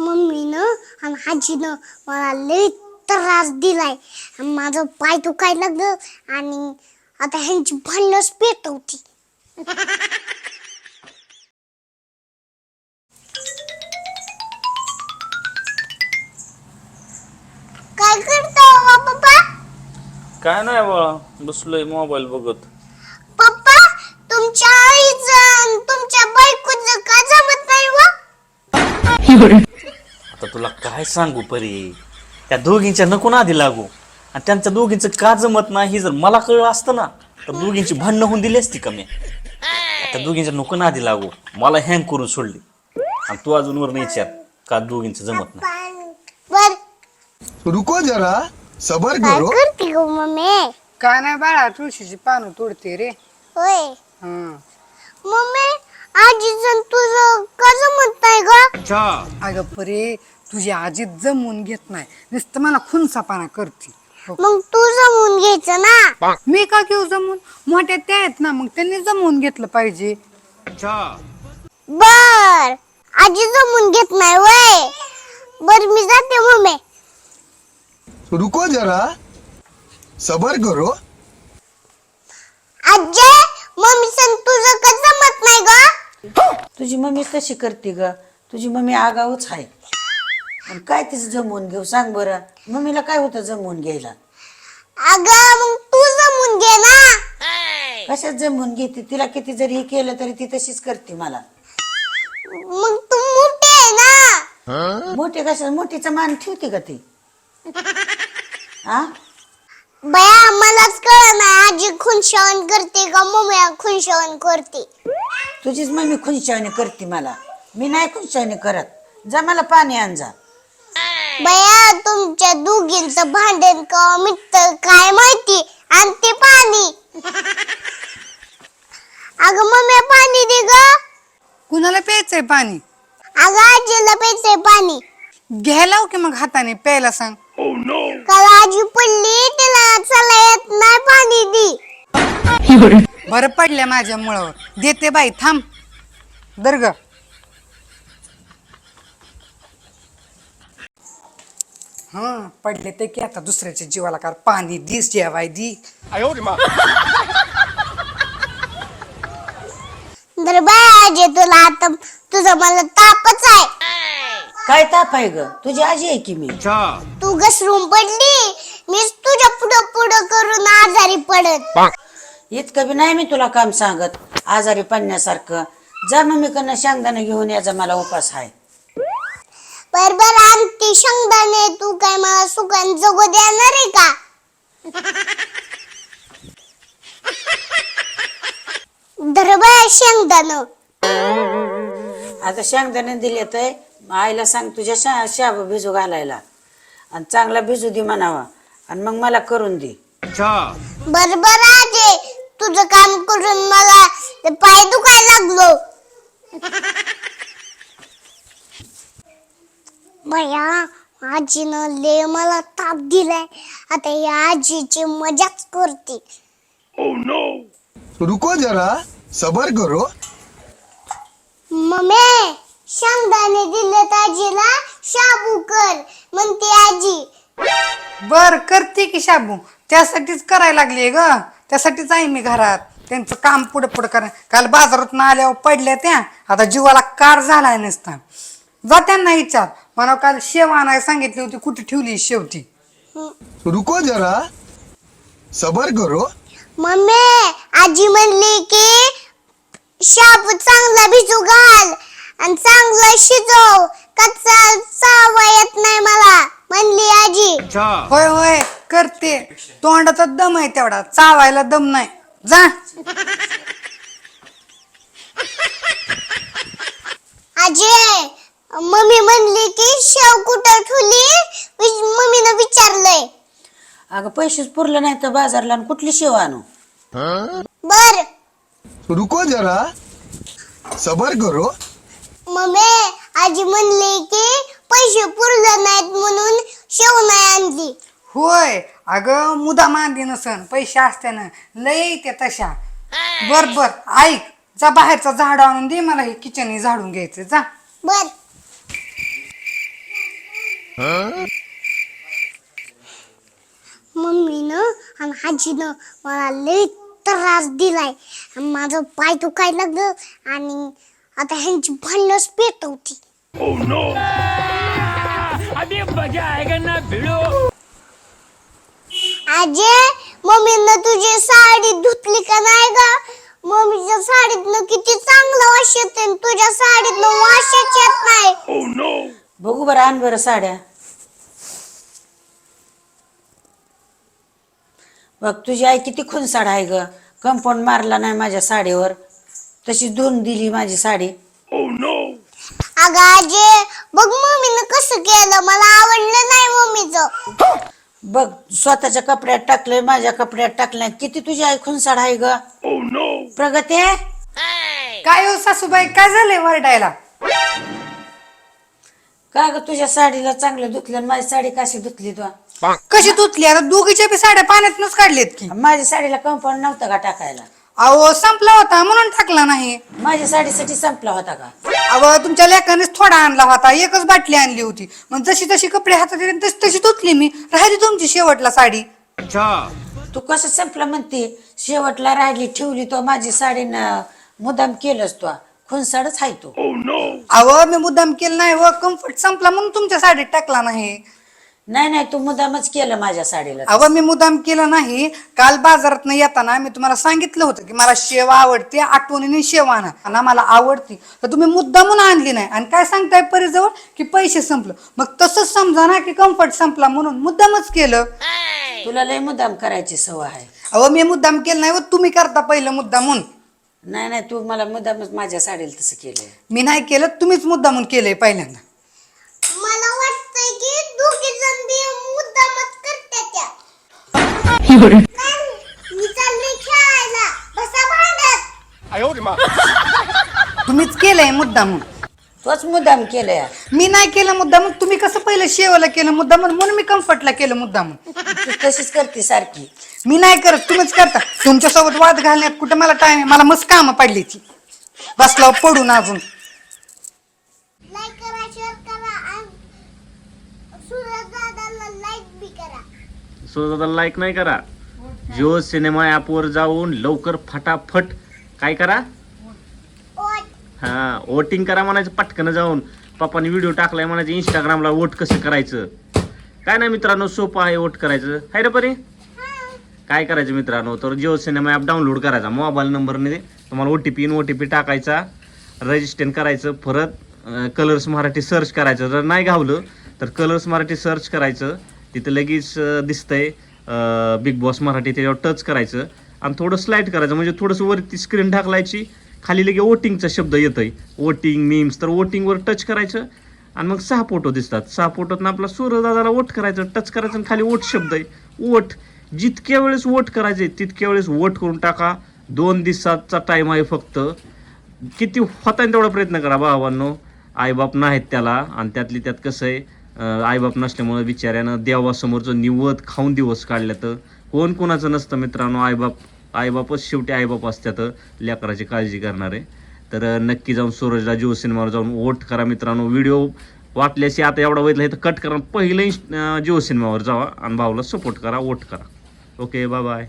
मम्मीनं आणि आजीनं मला लई त्रास दिलाय. माझं पाय दुखायला लागलं आणि आता ह्यांची भांडणच पेटवती काय करतो पप्पा? काय नाही बाळा बसलोय मोबाईल बघत. पप्पा तुमच्या आईचं आणि तुमच्या बायकोचं का जमत नाही व? तुला काय सांगू परी? त्या दोघींच्या नको आधी लागू. आणि त्यांच्या दोघींचं का जमत नाही हे जर मला कळलं असतं ना तर दोघींची भांडणं होऊन दिली असती का मी? त्या दोघींच्या नको आधी लागू. मला हँग करून सोडली. आणि तू अजून वर विचार का दोघींचं जमत नाही. रुको जरा. सबर काय करो. करते गो मम्मी? काय नाही बाळा तुळशीची पानं तोडते रे. होय. हं. मम्मी आजीचं तुझं का जमत नाही ग? अगं परे तुझी आजी जमवून घेत नाही. नुसतं मला खुनसापाना करते. हो. मग तू जमून घ्यायचं ना? मी का घेऊ जमवून? मोठ्या त्या आहेत ना मग त्यांनी जमवून घेतलं पाहिजे. बर. आजी जमून घेत नाही वय. बर मी जाते मम्मी. रुको जरा. सबर करो. आजी मम्मी सण तुझं का जमत नाही ग? तुझी मम्मी कशी करते ग. तुझी मम्मी आगाऊच आहे. आणि काय तिचं जमवून घेऊ? सांग बरं. मम्मीला काय होतं जमवून घ्यायला? अगं मग तू जमून घे ना. कशात जमवून घेते? तिला किती जरी हे केलं तरी ती तशीच करते मला. मग तू मोठी आहे ना. मोठी कशा मोठीचा मान ठेवते का ती? हा बया मलाच कळ नाही. आजी खुनशावन करते का मम्मी खुनशावन करते? तुझीच मम्मी खुंशावणी करते मला. मी नाही खुंशावणी करत. जा मला पाणी आण जा. बया तुमच्या दोघींचं भांडण का मिटत काय माहिती? आणि ते पाणी. अगं मम्मी पाणी दे ग. कुणाला प्यायचंय पाणी? अगं आजीला प्यायचंय पाणी. घ्यायला हो की मग हाताने? प्यायला सांग. काल आजी पडली तिला चला येत नाही पाणी दी. बरं पडल्या माझ्या मुळावर. देते बाई थांब. दर्ग हा पडले ते की आता दुसऱ्याच्या जीवाला कार पाणी दिस जेवाय दी. आजी तुला आता तुझं मला तापच आहे. काय ताप आहे ग? तुझी आजी आहे की मी? तू घसरून पडली मीच तुझ्या पुढं पुढं करून आजारी पडत. इतकं बी नाही मी तुला काम सांगत. आजारी पडण्यासारखं. जा मम्मी कडनं शेंगदाणा घेऊन याचा मला उपास आहे बर बर आणते शेंगदाणे तू काय मला सुकान जगू देणार आहे का? धरबाय शेंगदाण. आता शेंगदाणे दिले तर आईला सांग तुझ्या शा शाबू भिजू घालायला. आणि चांगला भिजू दे म्हणावा. आणि मग मला करून दे. बर बर आजे. तुझं काम करून मला ते पाय दुखायला लागलो. भया आजीनं ले मला ताप दिलाय. आता या आजीची मजाच करते. रुको जरा सबर करो. मम्मी शेंगदाणे दिले आजीला शाबू कर म्हणते आजी. बर करते की शाबू. त्यासाठीच करायला लागली ग. त्यासाठीच आहे मी घरात. त्यांचं काम पुढे पुढे करा काल बाजारात आल्यावर पडल्या त्या. आता जीवाला कार झालाय नसता. जा त्यांना विचार. मला काल शेव आणायला सांगितली होती कुठे ठेवली शेवटी? रुको जरा. सबर करो. मम्मी आजी म्हणली की शाबू चांगला भिजू घाल आणि चांगला शिजव. कच्चा चावा येत नाही मला म्हणली आजी. होय होय करते. तोंडाचा दम आहे तेवढा चावायला दम नाही. जा. आजी मम्मी म्हणली की शेव कुठं ठेवली? मम्मीनं विचारलंय. अगं पैसेच पुरलं नाही तर बाजारला आणि कुठली शेव आणू? बर. रुको जरा. सबर करो. मम्मी आजी म्हणली की पैसे पुरले नाहीत म्हणून शेव नाही आणली. होय अगं मुदा मांदी नसन पैसे असत्यानं लय त्या तशा. बर बर ऐक जा बाहेरचा झाड आणून दे मला हे किचन झाडून घ्यायचं जा. बर. मम्मीनं आणि आजीनं मला लई त्रास दिलाय. माझं पाय दुखायला लागलं आणि आता ह्यांची भांडणच पेटवती. आजे मम्मीनं तुझी साडी धुतली का नाही का मम्मीच्या साडीतनं किती चांगलं वास येते तुझ्या साडीतनं वासच येत नाही. बघू बरं आण बरं साड्या. बघ तुझी आई किती खुनसाड आहे ग. कंपाऊंड मारला नाही माझ्या साडीवर. तशी धुवून दिली माझी साडी. अगं आजे बघ मम्मीनं कसं केलं. मला आवडलं नाही मम्मीचं. बघ स्वतःच्या कपड्यात टाकलंय माझ्या कपड्यात टाकलंय. किती तुझी आई खुनसाड आहे ग. प्रगती? काय हो सासूबाई काय झालंय वरडायला? का ग तुझ्या साडीला चांगलं धुतलं आणि माझी साडी कशी धुतली तू? कशी धुतली? आता दोघीच्या बी साड्या पाण्यातनच काढलेत की. माझ्या साडीला कंपाऊंड नव्हतं का टाकायला? अहो संपला होता म्हणून टाकला नाही. माझ्या साडीसाठी संपला होता का? अहो तुमच्या लेकानेच थोडा आणला होता एकच बाटली आणली होती. मग जशी तशी कपडे हातात येते तशी तशी धुतली मी. राहिली तुमची शेवटला साडी. तू कसं संपलं म्हणते? शेवटला राहिली ठेवली तो माझी साडी न मुदाम केलंच तो. खुनसाडच आहे तो. अहो मी मुद्दाम केलं नाही व कम्फर्ट संपला म्हणून तुमच्या साडीत टाकला नाही. नाही नाही तू मुदामच केलं माझ्या साडीला. अहो मी मुद्दाम केलं नाही. काल बाजारात येताना मी तुम्हाला सांगितलं होतं की मला शेव आवडते आठवणीने शेव आणा. आणि मला आवडती. तर तुम्ही मुद्दामून आणली नाही. आणि काय सांगताय परीजवळ? की पैसे संपलं. मग तसंच समजा ना की कम्फर्ट संपला म्हणून मुद्दामच केलं. तुला लय मुदाम करायची सवय आहे. अहो मी मुद्दाम केलं नाही व तुम्ही करता पहिलं मुद्दामून. नाही नाही तू मला मुदामच माझ्या साडीला तसं केलंय. मी नाही केलं तुम्हीच मुद्दामून केलंय पहिल्यांदा. मला वाटतंय की दोघी जण बी मुद्दामच करते त्या. काय? मी चाललोय खेळायला. बसा भांडत तुम्हीच केलंय मुद्दामून. तोच मुदाम केलंय. मी नाही केलं मुद्दामून तुम्ही कसं पहिलं शेवाला केलं मुद्दामून म्हणून मी कम्फर्टला केलं मुद्दामून तू तशीच करते सारखी. मी नाही करत तुम्हीच करता. तुमच्यासोबत वाद घालण्यात कुठं मला टाइम आहे? मला मस्त कामं पडली ती. बसला पडून अजून. लाईक करा शेअर करा आणि सूरज दादाला लाईक बी करा. सो दादा लाईक नाही करा. जिओ सिनेमा ॲपवर जाऊन लवकर फटाफट काय करा? हा वोटिंग करा म्हणायचं पटकन जाऊन. पप्पाने व्हिडिओ टाकलाय म्हणायचं इंस्टाग्रामला वोट कसं करायचं? काय नाही मित्रांनो सोपं आहे वोट करायचं. हाय रे परी? काय करायचं मित्रांनो? तर जिओ सिनेमा ॲप डाउनलोड करायचा. मोबाईल नंबरने तुम्हाला O T P in O T P टाकायचा. रजिस्टर करायचं परत. कलर्स मराठी सर्च करायचं. जर नाही घावलं तर कलर्स मराठी सर्च करायचं. तिथं लगेच दिसतंय बिग बॉस मराठी त्याच्यावर टच करायचं. आणि थोडं स्लाईड करायचं. म्हणजे थोडंसं वरती स्क्रीन ढाकलायची खाली लगे वोटिंगचा शब्द येतोय. वोटिंग मीम्स तर वोटिंगवर टच करायचं आणि मग सहा फोटो दिसतात. सहा फोटोतनं आपला सूर्यदादाला वोट करायचं टच करायचं आणि खाली वोट शब्द आहे. वोट जितक्या वेळेस वोट करायचे तितक्या वेळेस वोट करून टाका. दोन दिवसाचा टाईम आहे फक्त. किती होता तेवढा प्रयत्न करा भावांनो. आईबाप नाहीत त्याला आणि त्यातली त्यात कसं आहे आईबाप नसल्यामुळं बिचाऱ्यानं देवासमोरचं निवत खाऊन दिवस काढल्यात. तर कोण कोणाचं नसतं मित्रांनो आईबाप आईबापच शेवटी आईबाप असतात लेकराची काळजी करणारे. तर नक्की जाऊन सूरजला जिओ सिनेमावर जाऊन वोट करा मित्रांनो. व्हिडिओ वाटल्याशी आता एवढा बघितला तर कट करा. पहिलं जिओ सिनेमावर जावा आणि भाऊला सपोर्ट करा वोट करा. Okay bye bye